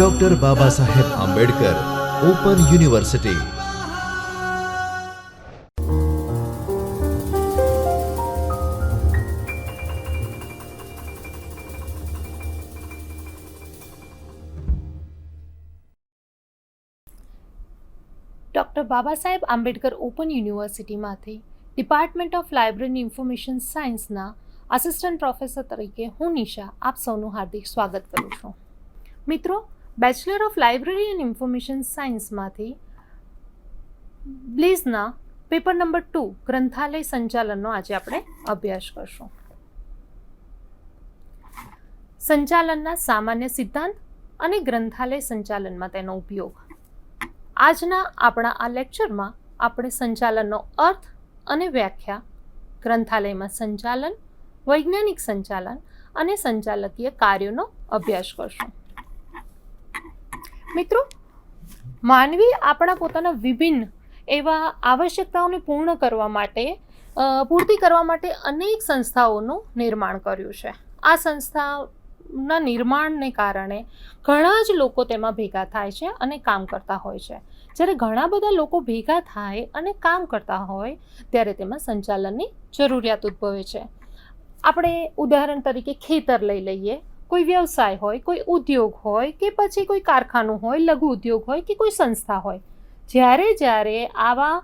Doctor Baba Saheb Ambedkar open university doctor Baba Saheb Ambedkar open યુનિવર્સિટીમાંથી department of library information સાયન્સના assistant professor તરીકે હું નિશા આપ સૌનું હાર્દિક સ્વાગત કરું છું. મિત્રો bachelor of library and information સાયન્સમાંથી બ્લીઝના પેપર નંબર ટુ ગ્રંથાલય સંચાલનનો આજે આપણે અભ્યાસ કરશું. સંચાલનના સામાન્ય સિદ્ધાંત અને ગ્રંથાલય સંચાલનમાં તેનો ઉપયોગ. આજના આપણા આ લેક્ચરમાં આપણે સંચાલનનો અર્થ અને વ્યાખ્યા, ગ્રંથાલયમાં સંચાલન, વૈજ્ઞાનિક સંચાલન અને સંચાલકીય કાર્યોનો અભ્યાસ કરશું. મિત્રો, માનવી આપણા પોતાના વિભિન્ન એવા આવશ્યકતાઓને પૂર્ણ કરવા માટે પૂર્તિ કરવા માટે અનેક સંસ્થાઓનું નિર્માણ કર્યું છે. આ સંસ્થાના નિર્માણને કારણે ઘણા જ લોકો તેમાં ભેગા થાય છે અને કામ કરતા હોય છે. જ્યારે ઘણા બધા લોકો ભેગા થાય અને કામ કરતા હોય, ત્યારે તેમાં સંચાલનની જરૂરિયાત ઉદ્ભવે છે. આપણે ઉદાહરણ તરીકે ખેતર લઈ લઈએ. કોઈ વ્યવસાય હોય, કોઈ ઉદ્યોગ હોય કે પછી કોઈ કારખાનું હોય, લઘુ ઉદ્યોગ હોય કે કોઈ સંસ્થા હોય, જ્યારે જ્યારે આવા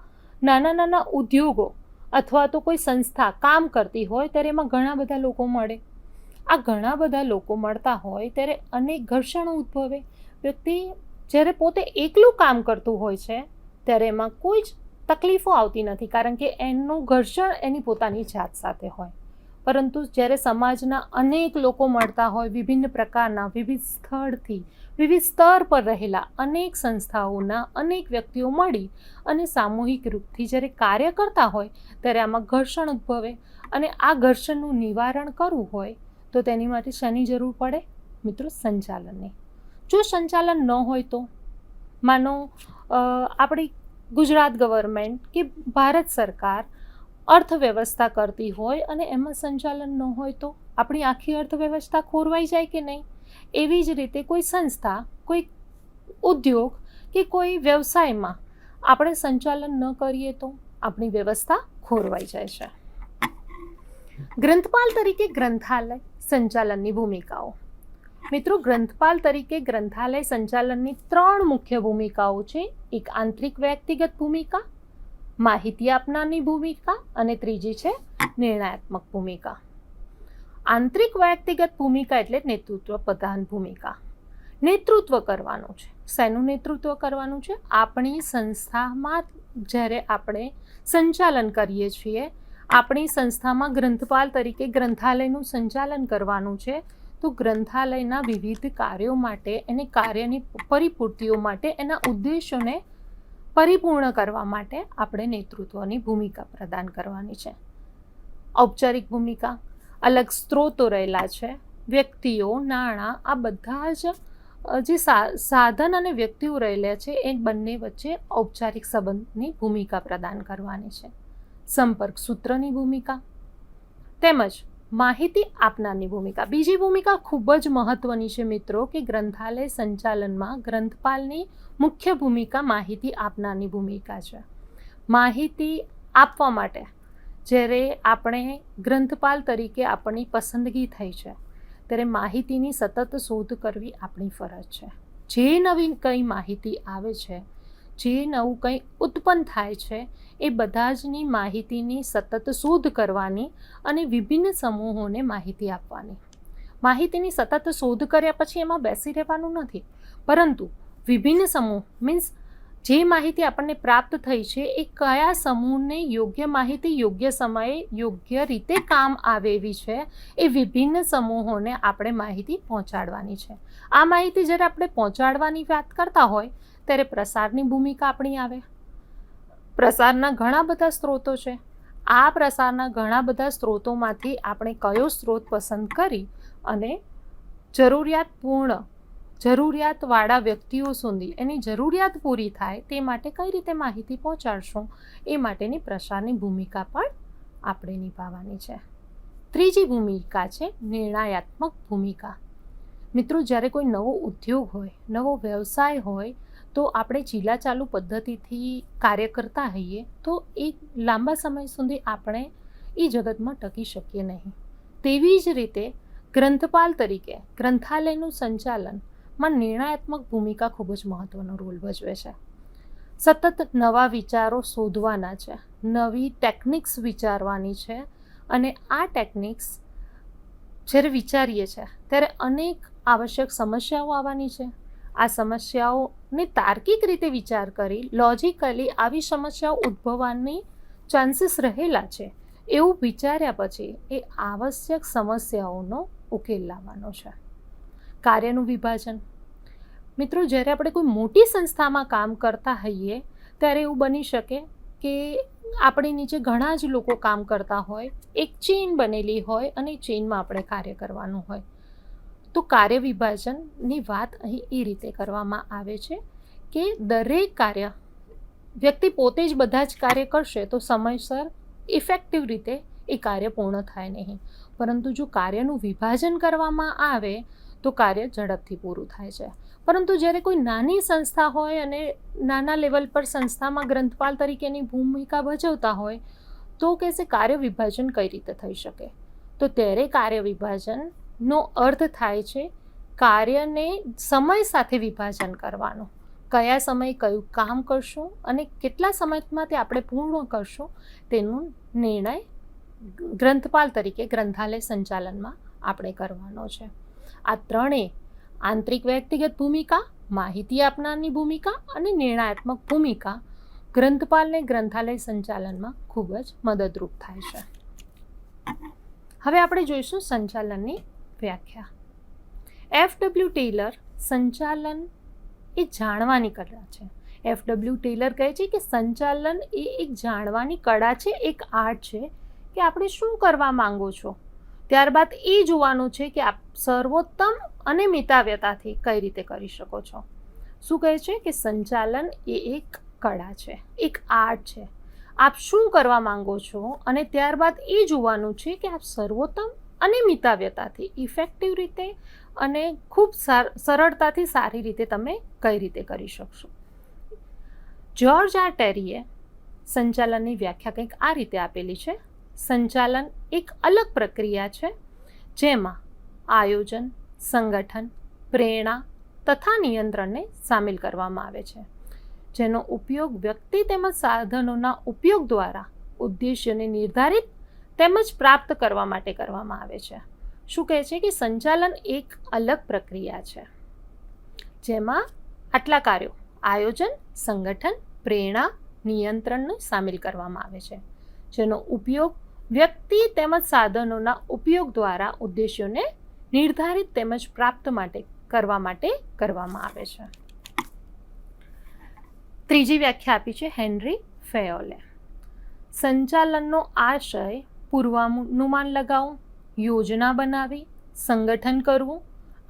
નાના નાના ઉદ્યોગો અથવા તો કોઈ સંસ્થા કામ કરતી હોય, ત્યારે એમાં ઘણા બધા લોકો મળે. આ ઘણા બધા લોકો મળતા હોય, ત્યારે અનેક ઘર્ષણો ઉદ્ભવે. વ્યક્તિ જ્યારે પોતે એકલું કામ કરતું હોય છે, ત્યારે એમાં કોઈ જ તકલીફો આવતી નથી, કારણ કે એનું ઘર્ષણ એની પોતાની જાત સાથે હોય. પરંતુ જ્યારે સમાજના અનેક લોકો મળતા હોય વિભિન્ન પ્રકારના, વિવિધ સ્થળથી, વિવિધ સ્તર પર રહેલા અનેક સંસ્થાઓના અનેક વ્યક્તિઓ મળી અને સામૂહિક રૂપથી જ્યારે કાર્ય કરતા હોય, ત્યારે આમાં ઘર્ષણ ઉદ્ભવે અને આ ઘર્ષણનું નિવારણ કરવું હોય, તો તેની માટે શેની જરૂર પડે? મિત્રો, સંચાલનની. જો સંચાલન ન હોય તો? માનો આપણી ગુજરાત ગવર્મેન્ટ કે ભારત સરકાર અર્થવ્યવસ્થા કરતી હોય અને એમાં સંચાલન ન હોય તો આપણી આખી અર્થવ્યવસ્થા ખોરવાઈ જાય કે નહીં? એવી જ રીતે કોઈ સંસ્થા, કોઈ ઉદ્યોગ કે કોઈ વ્યવસાયમાં આપણે સંચાલન ન કરીએ તો આપણી વ્યવસ્થા ખોરવાઈ જાય છે. ગ્રંથપાલ તરીકે ગ્રંથાલય સંચાલનની ભૂમિકાઓ. મિત્રો, ગ્રંથપાલ તરીકે ગ્રંથાલય સંચાલનની ત્રણ મુખ્ય ભૂમિકાઓ છે. એક આંતરિક વ્યક્તિગત ભૂમિકા માહિતી આપનારની ભૂમિકા અને ત્રીજી છે, નિર્ણયાત્મક ભૂમિકા. આંતરિક વ્યક્તિગત ભૂમિકા એટલે નેતૃત્વ પ્રધાન ભૂમિકા. નેતૃત્વ કરવાનું છે. શેનું નેતૃત્વ કરવાનું છે? આપણી સંસ્થામાં જ્યારે આપણે સંચાલન કરીએ છીએ, આપણી સંસ્થામાં ગ્રંથપાલ તરીકે ગ્રંથાલયનું સંચાલન કરવાનું છે, તો ગ્રંથાલયના વિવિધ કાર્યો માટે, એને કાર્યની પરિપૂર્તિઓ માટે, એના ઉદ્દેશોને પરિપૂર્ણ કરવા માટે આપણે નેતૃત્વની ભૂમિકા પ્રદાન કરવાની છે. ઔપચારિક ભૂમિકા, અલગ સ્ત્રોતો રહેલા છે, વ્યક્તિઓ, નાણાં, આ બધા જ જે સાધન અને વ્યક્તિઓ રહેલા છે, એ બંને વચ્ચે ઔપચારિક સંબંધની ભૂમિકા પ્રદાન કરવાની છે. સંપર્ક સૂત્રની ભૂમિકા, તેમજ માહિતી આપનારની ભૂમિકા. બીજી ભૂમિકા ખૂબ જ મહત્વની છે મિત્રો કે ગ્રંથાલય સંચાલનમાં ગ્રંથપાલની મુખ્ય ભૂમિકા માહિતી આપનારની ભૂમિકા છે. માહિતી આપવા માટે જ્યારે આપણે ગ્રંથપાલ તરીકે આપણી પસંદગી થઈ છે, ત્યારે માહિતીની સતત શોધ કરવી આપણી ફરજ છે. જે નવી કંઈ માહિતી આવે છે, જે નવું કંઈ ઉત્પન્ન થાય છે એ બધા જની માહિતીની સતત શોધ કરવાની અને વિભિન્ન સમૂહોને માહિતી આપવાની. માહિતીની સતત શોધ કર્યા પછી એમાં બેસી રહેવાનું નથી. પરંતુ વિભિન્ન સમૂહ મીન્સ જે માહિતી આપણને પ્રાપ્ત થઈ છે, એ કયા સમૂહને યોગ્ય માહિતી યોગ્ય સમયે યોગ્ય રીતે કામ આવે એવી છે, એ વિભિન્ન સમૂહોને આપણે માહિતી પહોંચાડવાની છે. આ માહિતી જ્યારે આપણે પહોંચાડવાની વાત કરતા હોય, ત્યારે પ્રસારની ભૂમિકા આપણી આવે. પ્રસારના ઘણા બધા સ્ત્રોતો છે. આ પ્રસારના ઘણા બધા સ્ત્રોતોમાંથી આપણે કયો સ્ત્રોત પસંદ કરી અને જરૂરિયાતપૂર્ણ, જરૂરિયાતવાળા વ્યક્તિઓ સુધી એની જરૂરિયાત પૂરી થાય તે માટે કઈ રીતે માહિતી પહોંચાડશું એ માટેની પ્રસારની ભૂમિકા પણ આપણે નિભાવવાની છે. ત્રીજી ભૂમિકા છે નિર્ણયાત્મક ભૂમિકા. મિત્રો, જ્યારે કોઈ નવો ઉદ્યોગ હોય, નવો વ્યવસાય હોય તો આપણે ચીલા ચાલુ પદ્ધતિથી કાર્ય કરતા હોઈએ, તો એ લાંબા સમય સુધી આપણે એ જગતમાં ટકી શકીએ નહીં. તેવી જ રીતે ગ્રંથપાલ તરીકે ગ્રંથાલયનું સંચાલનમાં નિર્ણયાત્મક ભૂમિકા ખૂબ જ મહત્ત્વનો રોલ ભજવે છે. સતત નવા વિચારો શોધવાના છે, નવી ટેકનિક્સ વિચારવાની છે અને આ ટેકનિક્સ જ્યારે વિચારીએ છીએ ત્યારે અનેક આવશ્યક સમસ્યાઓ આવવાની છે. આ સમસ્યાઓને તાર્કિક રીતે વિચાર કરી લોજિકલી આવી સમસ્યાઓ ઉદ્ભવવાની ચાન્સીસ રહેલા છે. એવું વિચાર્યા પછી એ આવશ્યક સમસ્યાઓનો ઉકેલ લાવવાનો છે. કાર્યનું વિભાજન. મિત્રો, જ્યારે આપણે કોઈ મોટી સંસ્થામાં કામ કરતા હોઈએ, ત્યારે એવું બની શકે કે આપણી નીચે ઘણા જ લોકો કામ કરતા હોય, એક ચેઇન બનેલી હોય અને ચેઇનમાં આપણે કાર્ય કરવાનું હોય. તો કાર્ય વિભાજનની વાત અહીં એ રીતે કરવામાં આવે છે કે દરેક કાર્ય, વ્યક્તિ પોતે જ બધા જ કાર્ય કરશે તો સમયસર ઇફેક્ટિવ રીતે એ કાર્ય પૂર્ણ થાય નહીં. પરંતુ જો કાર્યનું વિભાજન કરવામાં આવે તો કાર્ય ઝડપથી પૂરું થાય છે. પરંતુ જ્યારે કોઈ નાની સંસ્થા હોય અને નાના લેવલ પર સંસ્થામાં ગ્રંથપાલ તરીકેની ભૂમિકા ભજવતા હોય તો કહેશે કાર્ય વિભાજન કઈ રીતે થઈ શકે? તો ત્યારે કાર્ય વિભાજનનો અર્થ થાય છે કાર્યને સમય સાથે વિભાજન કરવાનું. કયા સમયે કયું કામ કરશું અને કેટલા સમયમાં તે આપણે પૂર્ણ કરશું તેનું નિર્ણય ગ્રંથપાલ તરીકે ગ્રંથાલય સંચાલનમાં આપણે કરવાનો છે. આ ત્રણેય આંતરિક વ્યક્તિગત ભૂમિકા, માહિતી આપનારની ભૂમિકા અને નિર્ણયાત્મક ભૂમિકા ગ્રંથપાલને ગ્રંથાલય સંચાલનમાં ખૂબ જ મદદરૂપ થાય છે. હવે આપણે જોઈશું સંચાલનની વ્યાખ્યા. એફ ડબલ્યુ ટેલર સંચાલન એ જાણવાની કળા છે. એફ ડબલ્યુ ટેલર કહે છે કે સંચાલન એ એક જાણવાની કળા છે, એક આર્ટ છે કે આપણે શું કરવા માંગો છો? ત્યારબાદ એ જોવાનું છે કે આપ સર્વોત્તમ અને મિતાવ્યતાથી કઈ રીતે કરી શકો છો? શું કહે છે કે સંચાલન એ એક કળા છે, એક આર્ટ છે? આપ શું કરવા માંગો છો? અને ત્યારબાદ એ જોવાનું છે કે આપ સર્વોત્તમ અને મિતાવ્યતાથી ઇફેક્ટિવ રીતે અને ખૂબ સરળતાથી સારી રીતે તમે કઈ રીતે કરી શકશો. જ્યોર્જ આર ટેરીએ સંચાલનની વ્યાખ્યા કંઈક આ રીતે આપેલી છે. સંચાલન એક અલગ પ્રક્રિયા છે જેમાં આયોજન, સંગઠન, પ્રેરણા તથા નિયંત્રણને સામેલ કરવામાં આવે છે. જેનો ઉપયોગ વ્યક્તિ તેમજ સાધનોના ઉપયોગ દ્વારા ઉદ્દેશ્યને નિર્ધારિત તેમજ પ્રાપ્ત કરવા માટે કરવામાં આવે છે. શું કહે છે કે સંચાલન એક અલગ પ્રક્રિયા છે. જેમાં આટલા કાર્યો, આયોજન, સંગઠન, પ્રેરણા, નિયંત્રણને સામેલ કરવામાં આવે છે. જેનો ઉપયોગ વ્યક્તિ તેમજ સાધનોના ઉપયોગ દ્વારા ઉદ્દેશ્યોને નિર્ધારિત તેમજ પ્રાપ્ત માટે કરવા માટે કરવામાં આવે છે. ત્રીજી વ્યાખ્યા આપી છે હેનરી ફેઓલે સંચાલનનો આશય પૂર્વાનુમાન લગાવવું યોજના બનાવી, સંગઠન કરવું,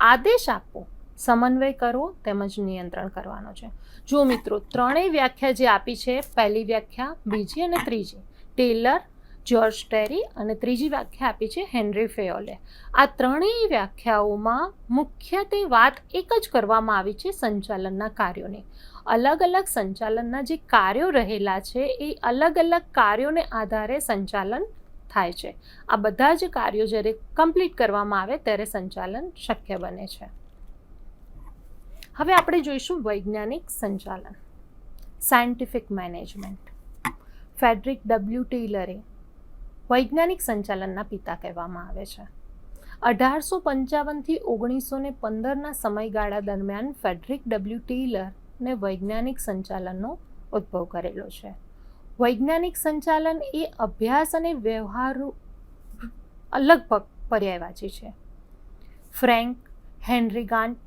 આદેશ આપવો, સમન્વય કરવો તેમજ નિયંત્રણ કરવાનો છે. જો મિત્રો, ત્રણેય વ્યાખ્યા જે આપી છે, પહેલી વ્યાખ્યા, બીજી અને ત્રીજી, ટેલર, જ્યોર્જ ટેરી અને ત્રીજી વ્યાખ્યા આપી છે હેનરી ફેઓલે આ ત્રણેય વ્યાખ્યાઓમાં મુખ્યત્વે વાત એક જ કરવામાં આવી છે સંચાલનના કાર્યોની. અલગ અલગ સંચાલનના જે કાર્યો રહેલા છે, એ અલગ અલગ કાર્યોને આધારે સંચાલન થાય છે. આ બધા જ કાર્યો જ્યારે કમ્પ્લીટ કરવામાં આવે ત્યારે સંચાલન શક્ય બને છે. હવે આપણે જોઈશું વૈજ્ઞાનિક સંચાલન. સાયન્ટિફિક મેનેજમેન્ટ ફેડરિક ડબલ્યુ ટેલરે વૈજ્ઞાનિક સંચાલનના પિતા કહેવામાં આવે છે. અઢારસો પંચાવનથી ઓગણીસો ને પંદરના સમયગાળા દરમિયાન ફેડરિક ડબલ્યુ ટેલરને વૈજ્ઞાનિક સંચાલનનો ઉદ્ભવ કરેલો છે. વૈજ્ઞાનિક સંચાલન એ અભ્યાસ અને વ્યવહારનું અલગ પર્યાયવાચી છે. ફ્રેન્ક, હેનરી ગાન્ટ,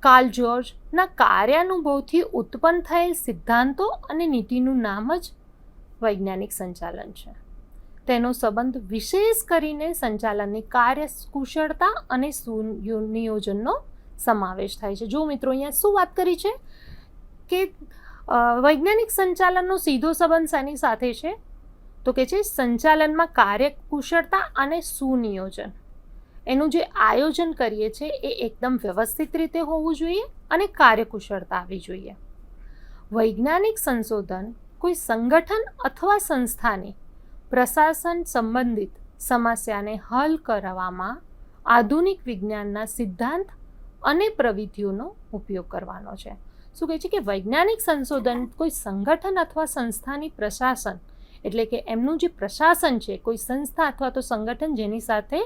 કાર્લ જ્યોર્જના કાર્યાનુભવથી ઉત્પન્ન થયેલ સિદ્ધાંતો અને નીતિનું નામ જ વૈજ્ઞાનિક સંચાલન છે. તેનો સંબંધ વિશેષ કરીને સંચાલનની કાર્ય કુશળતા અને સુનિયોજનનો સમાવેશ થાય છે. જો મિત્રો, અહીંયા શું વાત કરી છે? કે વૈજ્ઞાનિક સંચાલનનો સીધો સંબંધ શાની સાથે છે? તો કે છે સંચાલનમાં કાર્યકુશળતા અને સુનિયોજન. એનું જે આયોજન કરીએ છીએ એ એકદમ વ્યવસ્થિત રીતે હોવું જોઈએ અને કાર્યકુશળતા આવી જોઈએ. વૈજ્ઞાનિક સંશોધન કોઈ સંગઠન અથવા સંસ્થાની પ્રશાસન સંબંધિત સમસ્યાને હલ કરવામાં આધુનિક વિજ્ઞાનના સિદ્ધાંત અને પ્રવિધિઓનો ઉપયોગ કરવાનો છે. શું કહે છે કે વૈજ્ઞાનિક સંશોધન કોઈ સંગઠન અથવા સંસ્થાની પ્રશાસન, એટલે કે એમનું જે પ્રશાસન છે, કોઈ સંસ્થા અથવા તો સંગઠન જેની સાથે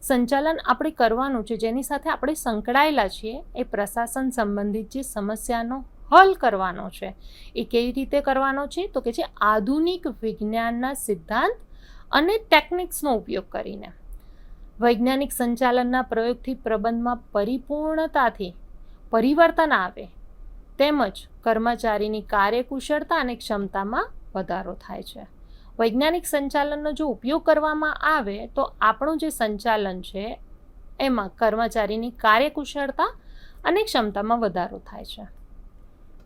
સંચાલન આપણે કરવાનું છે, જેની સાથે આપણે સંકળાયેલા છીએ, એ પ્રશાસન સંબંધિત જે સમસ્યાનો હલ કરવાનો છે. એ કેવી રીતે કરવાનો છે? તો કે છે આધુનિક વિજ્ઞાનના સિદ્ધાંત અને ટેકનિક્સનો ઉપયોગ કરીને. વૈજ્ઞાનિક સંચાલનના પ્રયોગથી પ્રબંધમાં પરિપૂર્ણતાથી પરિવર્તન આવે તેમજ કર્મચારીની કાર્યકુશળતા અને ક્ષમતામાં વધારો થાય છે. વૈજ્ઞાનિક સંચાલનનો જો ઉપયોગ કરવામાં આવે તો આપણું જે સંચાલન છે, એમાં કર્મચારીની કાર્યકુશળતા અને ક્ષમતામાં વધારો થાય છે.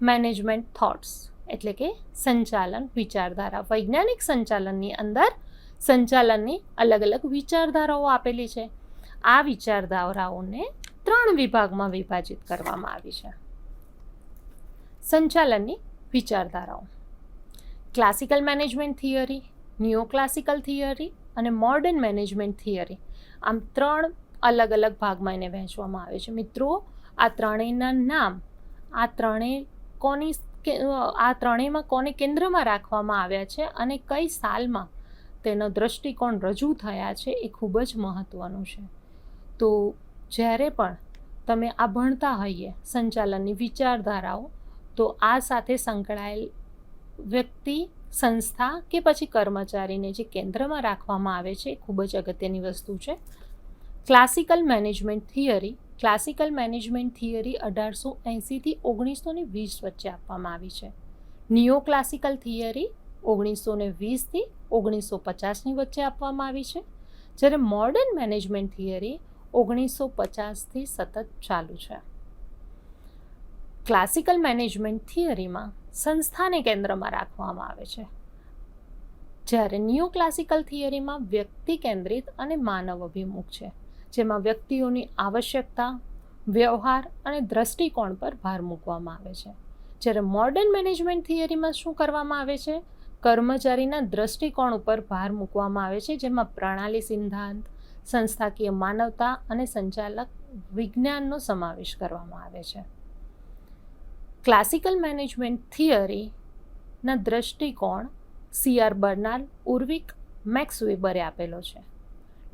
મેનેજમેન્ટ થોટ્સ એટલે કે સંચાલન વિચારધારા. વૈજ્ઞાનિક સંચાલનની અંદર સંચાલનની અલગ અલગ વિચારધારાઓ આપેલી છે. આ વિચારધારાઓને ત્રણ વિભાગમાં વિભાજિત કરવામાં આવી છે. સંચાલનની વિચારધારાઓ. Classical management theory new classical theory અને મોડર્ન મેનેજમેન્ટ થિયરી આમ ત્રણ અલગ અલગ ભાગમાં એને વહેંચવામાં આવે છે. મિત્રો, આ ત્રણેયના નામ, આ ત્રણેય કોની આ ત્રણેયમાં કોને કેન્દ્રમાં રાખવામાં આવ્યા છે અને કઈ સાલમાં તેનો દૃષ્ટિકોણ રજૂ થયા છે એ ખૂબ જ મહત્ત્વનું છે. તો જ્યારે પણ તમે આ ભણતા હોઈએ, સંચાલનની વિચારધારાઓ તો આ સાથે સંકળાયેલ વ્યક્તિ, સંસ્થા કે પછી કર્મચારીને જે કેન્દ્રમાં રાખવામાં આવે છે, એ ખૂબ જ અગત્યની વસ્તુ છે. Classical management theory classical management theory અઢારસો એંસીથી ઓગણીસો ને વીસ વચ્ચે આપવામાં આવી છે. નિયો ક્લાસિકલ થિયરી ઓગણીસો ને વીસથી ઓગણીસો પચાસની વચ્ચે આપવામાં આવી છે. જ્યારે મોડર્ન મેનેજમેન્ટ થિયરી ઓગણીસો પચાસથી સતત ચાલુ છે. ક્લાસિકલ મેનેજમેન્ટ થિયરીમાં સંસ્થાને કેન્દ્રમાં રાખવામાં આવે છે. જ્યારે ન્યૂ ક્લાસિકલ થિયરીમાં વ્યક્તિ કેન્દ્રિત અને માનવ અભિમુખ છે, જેમાં વ્યક્તિઓની આવશ્યકતા, વ્યવહાર અને દ્રષ્ટિકોણ પર ભાર મૂકવામાં આવે છે. જ્યારે મોડર્ન મેનેજમેન્ટ થિયરીમાં શું કરવામાં આવે છે? કર્મચારીના દ્રષ્ટિકોણ ઉપર ભાર મૂકવામાં આવે છે, જેમાં પ્રણાલી સિદ્ધાંત, સંસ્થાકીય માનવતા અને સંચાલક વિજ્ઞાનનો સમાવેશ કરવામાં આવે છે. ક્લાસિકલ મેનેજમેન્ટ થિયરીના દ્રષ્ટિકોણ સીઆર બર્નાલ ઉર્વિક મેક્સ વેબરે આપેલો છે.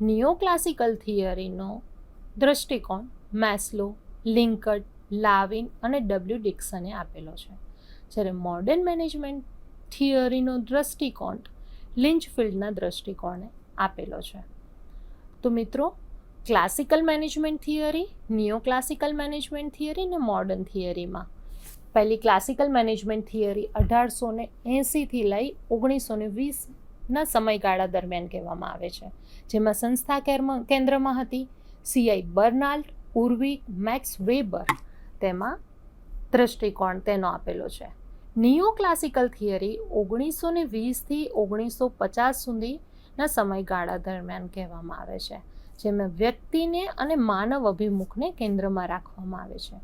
નિયો ક્લાસિકલ થિયરીનો દ્રષ્ટિકોણ મેસ્લો લિંકટ લાવિન અને ડબલ્યુ ડિક્સને આપેલો છે. જ્યારે મોડર્ન મેનેજમેન્ટ થિયરીનો દ્રષ્ટિકોણ લિંચફિલ્ડના દ્રષ્ટિકોણે આપેલો છે. તો મિત્રો classical management theory neo classical management theory અને મોડર્ન થિયરીમાં પહેલી ક્લાસિકલ મેનેજમેન્ટ થિયરી અઢારસો ને એંસીથી લઈ ઓગણીસો ને વીસના સમયગાળા દરમિયાન કહેવામાં આવે છે. જેમાં સંસ્થા કેન્દ્રમાં હતી. C I Barnard Urwick Max Weber તેમાં દ્રષ્ટિકોણ તેનો આપેલો છે. નિયો ક્લાસિકલ થિયરી ઓગણીસો ને વીસથી ઓગણીસો પચાસ સુધીના સમયગાળા દરમિયાન કહેવામાં આવે છે. જેમાં વ્યક્તિને અને માનવ અભિમુખને કેન્દ્રમાં રાખવામાં આવે છે.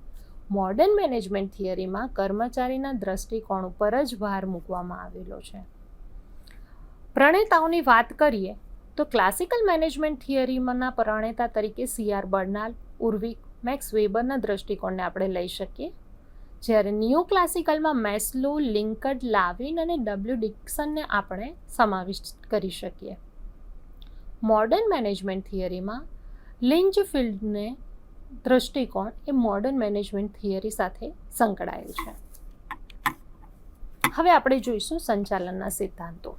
મોડર્ન મેનેજમેન્ટ થિયરીમાં કર્મચારીના દ્રષ્ટિકોણ ઉપર જ ભાર મૂકવામાં આવેલો છે. પ્રણેતાઓની વાત કરીએ, તો ક્લાસિકલ મેનેજમેન્ટ થિયરીમાંના પ્રણેતા તરીકે સીઆર બર્નાલ ઉર્વિક મેક્સ વેબરના દ્રષ્ટિકોણને આપણે લઈ શકીએ. જ્યારે ન્યૂ ક્લાસિકલમાં મેસ્લો લિંકડ લાવિન અને ડબલ્યુ ડિક્સનને આપણે સમાવિષ્ટ કરી શકીએ. મોડર્ન મેનેજમેન્ટ થિયરીમાં લિંચ ફિલ્ડને દ્રષ્ટિકોણ એ મોડર્ન મેનેજમેન્ટ થિયરી સાથે સંકળાયેલ છે. હવે આપણે જોઈશું સંચાલનના સિદ્ધાંતો.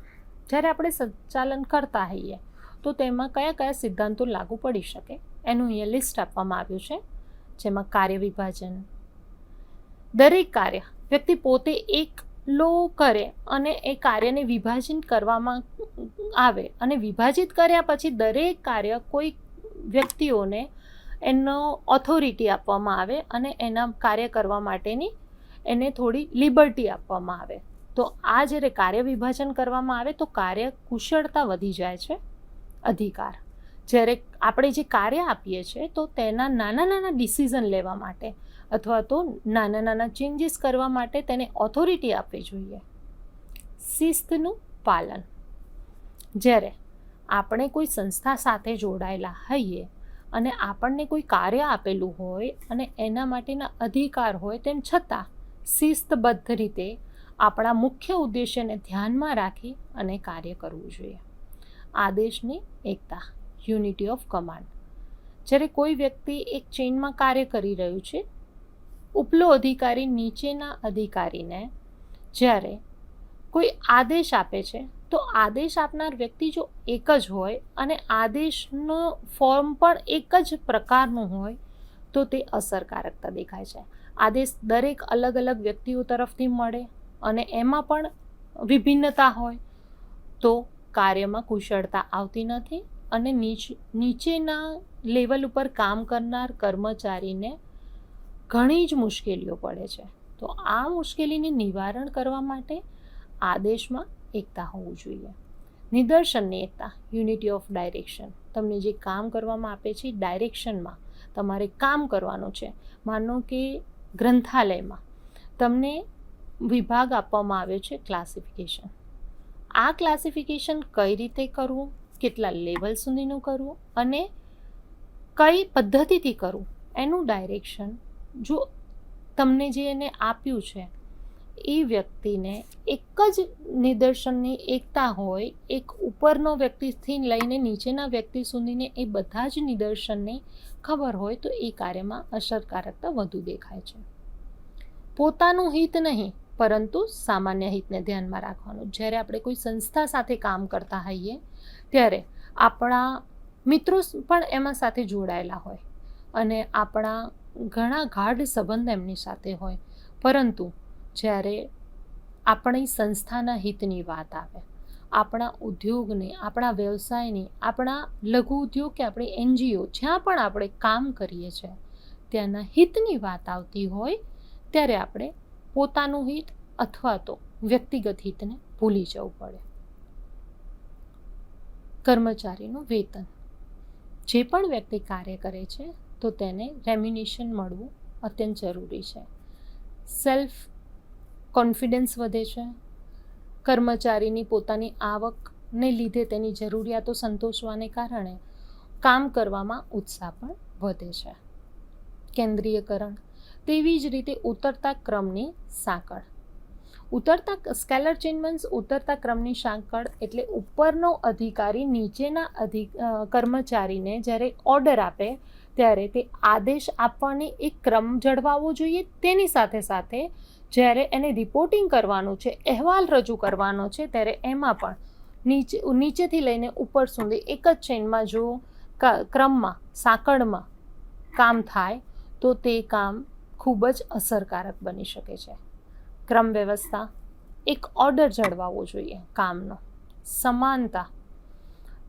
જ્યારે આપણે સંચાલન કરતા હોઈએ, તો તેમાં કયા કયા સિદ્ધાંતો લાગુ પડી શકે? એનું અહીંયા લિસ્ટ આપવામાં આવ્યું છે. જેમાં કાર્ય વિભાજન, દરેક કાર્ય વ્યક્તિ પોતે એકલો કરે અને એ કાર્યને વિભાજન કરવામાં આવે અને વિભાજિત કર્યા પછી દરેક કાર્ય કોઈ વ્યક્તિઓને એનો ઓથોરિટી આપવામાં આવે અને એના કાર્ય કરવા માટેની એને થોડી લિબર્ટી આપવામાં આવે. તો આ જ્યારે કાર્ય વિભાજન કરવામાં આવે તો કાર્ય કુશળતા વધી જાય છે, અધિકાર. જ્યારે આપણે જે કાર્ય આપીએ છીએ તો તેના નાના નાના ડિસિઝન લેવા માટે અથવા તો નાના નાના ચેન્જીસ કરવા માટે તેને ઓથોરિટી આપવી જોઈએ. શિસ્તનું પાલન. જ્યારે આપણે કોઈ સંસ્થા સાથે જોડાયેલા હોઈએ અને આપણને કોઈ કાર્ય આપેલું હોય અને એના માટેના અધિકાર હોય તેમ છતાં શિસ્તબદ્ધ રીતે આપણા મુખ્ય ઉદ્દેશ્યને ધ્યાનમાં રાખી અને કાર્ય કરવું જોઈએ. આદેશની એકતા, યુનિટી ઓફ કમાન્ડ. જ્યારે કોઈ વ્યક્તિ એક ચેઇનમાં કાર્ય કરી રહ્યું છે, ઉપલો અધિકારી નીચેના અધિકારીને જ્યારે કોઈ આદેશ આપે છે તો આદેશ આપનાર વ્યક્તિ જો એક જ હોય અને આદેશનો ફોર્મ પણ એક જ પ્રકારનું હોય, તો તે અસરકારકતા દેખાય છે. આદેશ દરેક અલગ અલગ વ્યક્તિઓ તરફથી મળે અને એમાં પણ વિભિન્નતા હોય, તો કાર્યમાં કુશળતા આવતી નથી અને નીચ, નીચેના લેવલ ઉપર કામ કરનાર કર્મચારીને ઘણી જ મુશ્કેલીઓ પડે છે. તો આ મુશ્કેલીને નિવારણ કરવા માટે આદેશમાં એકતા હોવું જોઈએ. નિદર્શનની એકતા, યુનિટી ઓફ ડાયરેક્શન. તમને જે કામ કરવામાં આપે છે ડાયરેક્શનમાં તમારે કામ કરવાનું છે. માનો કે ગ્રંથાલયમાં તમને વિભાગ આપવામાં આવ્યો છે ક્લાસિફિકેશન. આ ક્લાસિફિકેશન કઈ રીતે કરવું? કેટલા લેવલ સુધીનું કરવું? અને કઈ પદ્ધતિથી કરવું? એનું ડાયરેક્શન જો તમને જે એને આપ્યું છે એ વ્યક્તિને એક જ નિદર્શનની એકતા હોય, એક ઉપરનો વ્યક્તિથી લઈને નીચેના વ્યક્તિ સુધીને એ બધા જ નિદર્શનની ખબર હોય, તો એ કાર્યમાં અસરકારકતા વધુ દેખાય છે. પોતાનું હિત નહીં, પરંતુ સામાન્ય હિતને ધ્યાનમાં રાખવાનું. જ્યારે આપણે કોઈ સંસ્થા સાથે કામ કરતા હોઈએ, ત્યારે આપણા મિત્રો પણ એમાં સાથે જોડાયેલા હોય અને આપણા ઘણા ગાઢ સંબંધ એમની સાથે હોય. પરંતુ જ્યારે આપણી સંસ્થાના હિતની વાત આવે, આપણા ઉદ્યોગને, આપણા વ્યવસાયની, આપણા લઘુ ઉદ્યોગ કે આપણી એનજીઓ જ્યાં પણ આપણે કામ કરીએ છીએ ત્યાંના હિતની વાત આવતી હોય, ત્યારે આપણે પોતાનું હિત અથવા તો વ્યક્તિગત હિતને ભૂલી જવું પડે. કર્મચારીનું વેતન. જે પણ વ્યક્તિ કાર્ય કરે છે, તો તેને રેમ્યુનેશન મળવું અત્યંત જરૂરી છે. સેલ્ફ કોન્ફિડન્સ વધે છે? કર્મચારીની પોતાની આવકને લીધે તેની જરૂરિયાતો સંતોષવાને કારણે કામ કરવામાં ઉત્સાહ પણ વધે છે. કેન્દ્રીયકરણ. તેવી જ રીતે ઉતરતા ક્રમની સાંકળ. ઉતરતા સ્કેલર ચેન ઉતરતા ક્રમની સાંકળ એટલે ઉપરનો અધિકારી નીચેના અધિ કર્મચારીને જ્યારે ઓર્ડર આપે ત્યારે તે આદેશ આપવાની એક ક્રમ જળવાવો જોઈએ. તેની સાથે સાથે જ્યારે એને રિપોર્ટિંગ કરવાનું છે, અહેવાલ રજૂ કરવાનો છે, ત્યારે એમાં પણ નીચે, નીચેથી લઈને ઉપર સુધી એક જ ચેનમાં જો ક્રમમાં, સાંકળમાં કામ થાય, તો તે કામ ખૂબ જ અસરકારક બની શકે છે. ક્રમ વ્યવસ્થા, એક ઓર્ડર જળવાવો જોઈએ કામનો. સમાનતા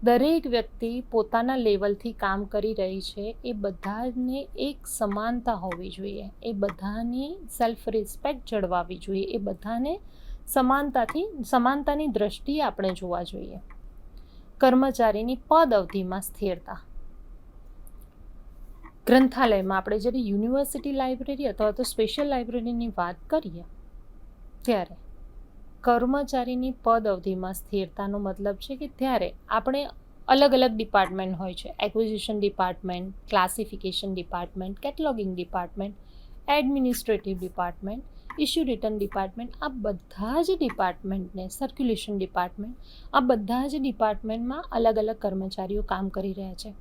દરેક વ્યક્તિ પોતાના લેવલથી કામ કરી રહી છે, એ બધાને એક સમાનતા હોવી જોઈએ. એ બધાની સેલ્ફ રિસ્પેક્ટ જળવાવી જોઈએ. એ બધાને સમાનતાથી, સમાનતાની દ્રષ્ટિએ આપણે જોવા જોઈએ. કર્મચારીની પદ અવધિમાં સ્થિરતા. ગ્રંથાલયમાં આપણે જ્યારે યુનિવર્સિટી લાઇબ્રેરી અથવા તો સ્પેશિયલ લાઇબ્રેરીની વાત કરીએ, ત્યારે કર્મચારીની પદ અવધિમાં સ્થિરતાનો મતલબ છે કે ત્યારે આપણે અલગ અલગ ડિપાર્ટમેન્ટ હોય છે. Acquisition department classification department cataloguing department administrative department issue return department આ બધા જ ડિપાર્ટમેન્ટને સર્ક્યુલેશન ડિપાર્ટમેન્ટ આ બધા જ ડિપાર્ટમેન્ટમાં અલગ અલગ કર્મચારીઓ કામ કરી રહ્યા છે.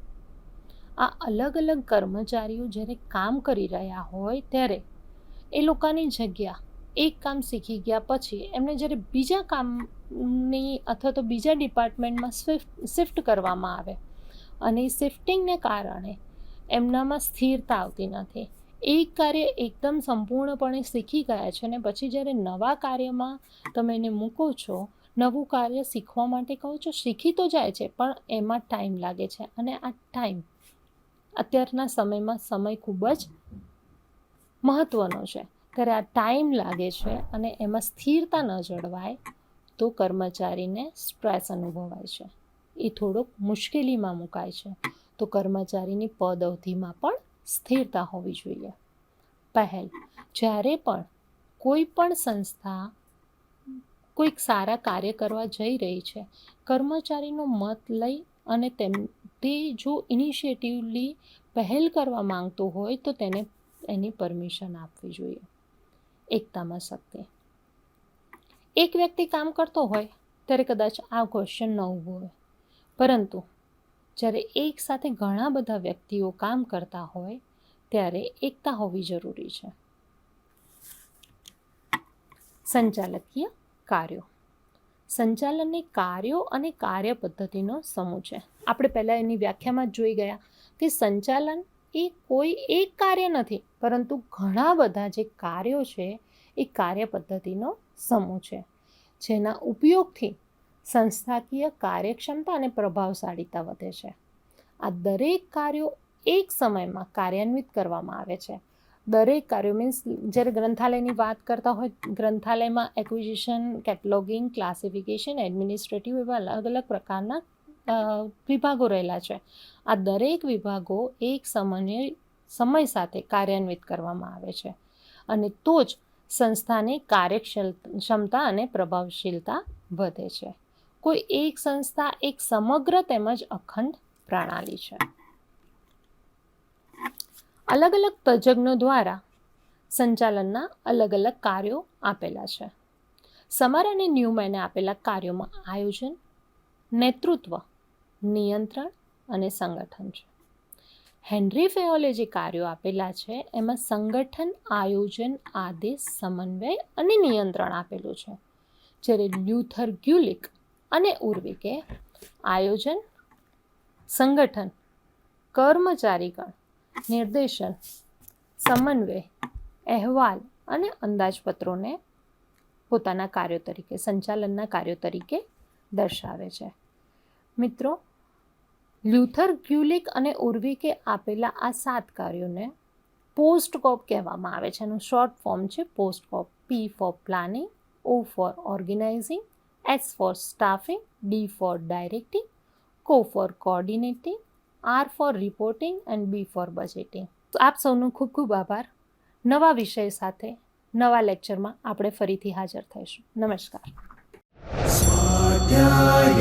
આ અલગ અલગ કર્મચારીઓ જ્યારે કામ કરી રહ્યા હોય ત્યારે એ લોકોની જગ્યા એક કામ શીખી ગયા પછી એમને જ્યારે બીજા કામની અથવા તો બીજા ડિપાર્ટમેન્ટમાં સ્વિફ્ટ, શિફ્ટ કરવામાં આવે અને શિફ્ટિંગને કારણે એમનામાં સ્થિરતા આવતી નથી. એક કાર્ય એકદમ સંપૂર્ણપણે શીખી ગયા છે અને પછી જ્યારે નવા કાર્યમાં તમે એને મૂકો છો, નવું કાર્ય શીખવા માટે કહો છો, શીખી તો જાય છે, પણ એમાં ટાઈમ લાગે છે અને આ ટાઈમ અત્યારના સમયમાં સમય ખૂબ જ મહત્ત્વનો છે. ત્યારે આ ટાઈમ લાગે છે અને એમાં સ્થિરતા ન જળવાય તો કર્મચારીને સ્ટ્રેસ અનુભવાય છે. એ થોડોક મુશ્કેલીમાં મુકાય છે. તો કર્મચારીની પદ અવધિમાં પણ સ્થિરતા હોવી જોઈએ. પહેલ, જ્યારે પણ કોઈ પણ સંસ્થા કોઈક સારા કાર્ય કરવા જઈ રહી છે, કર્મચારીનો મત લઈ અને તેમ, તે જો ઇનિશિયેટિવલી પહેલ કરવા માંગતો હોય તો તેને એની પરમિશન આપવી જોઈએ. એકતામાં શક્તિ એક વ્યક્તિ કામ કરતો હોય, ત્યારે કદાચ આ ક્વેશ્ચન ન ઊભો હોય. પરંતુ જ્યારે એક સાથે ઘણા બધા વ્યક્તિઓ કામ કરતા હોય, ત્યારે એકતા હોવી જરૂરી છે. સંચાલકીય કાર્યો. સંચાલનની કાર્યો અને કાર્ય પદ્ધતિનો સમૂહ છે. આપણે પહેલાં એની વ્યાખ્યામાં જોઈ ગયા કે સંચાલન એ કોઈ એક કાર્ય નથી, પરંતુ ઘણા બધા જે કાર્યો છે, એ કાર્ય પદ્ધતિનો સમૂહ છે. જેના ઉપયોગથી સંસ્થાકીય કાર્યક્ષમતા અને પ્રભાવશાળીતા વધે છે. આ દરેક કાર્યો એક સમયમાં કાર્યાન્વિત કરવામાં આવે છે. દરેક કાર્યો મીન્સ જ્યારે ગ્રંથાલયની વાત કરતા હોય, ગ્રંથાલયમાં એક્વિઝિશન કેટલોગિંગ ક્લાસિફિકેશન એડમિનિસ્ટ્રેટિવ એવા અલગ અલગ પ્રકારના વિભાગો રહેલા છે. આ દરેક વિભાગો એક સમય સમય સાથે કાર્યાન્વિત કરવામાં આવે છે. અને તો જ સંસ્થાની કાર્યક્ષલ, ક્ષમતા અને પ્રભાવશીલતા વધે છે. કોઈ એક સંસ્થા એક સમગ્ર તેમજ અખંડ પ્રણાલી છે. અલગ અલગ તજજ્ઞો દ્વારા સંચાલનના અલગ અલગ કાર્યો આપેલા છે. સમર અને ન્યુમેને આપેલા કાર્યોમાં આયોજન, નેતૃત્વ નિયંત્રણ અને સંગઠન છે. હેનરી ફેઓલે જે કાર્યો આપેલા છે, એમાં સંગઠન, આયોજન, આદેશ, સમન્વય અને નિયંત્રણ આપેલું છે. જ્યારે લ્યુથર ગ્યુલિક અને ઉર્વિકે આયોજન, સંગઠન, કર્મચારીગણ, નિર્દેશન, સમન્વય, અહેવાલ અને અંદાજપત્રોને પોતાના કાર્યો તરીકે, સંચાલનના કાર્યો તરીકે દર્શાવે છે. મિત્રો લ્યુથર ક્યુલિક અને ઉર્વિકે આપેલા આ સાત કાર્યોને પોસ્ટકોપ કહેવામાં આવે છે. એનું શોર્ટ ફોર્મ છે પોસ્ટકોપ. P for planning O for organising S for staffing D for directing co for coordinating R for reporting and B for budgeting તો આપ સૌનો ખૂબ ખૂબ આભાર. નવા વિષય સાથે, નવા લેક્ચરમાં આપણે ફરીથી હાજર થઈશું. નમસ્કાર. સ્વાધ્યાય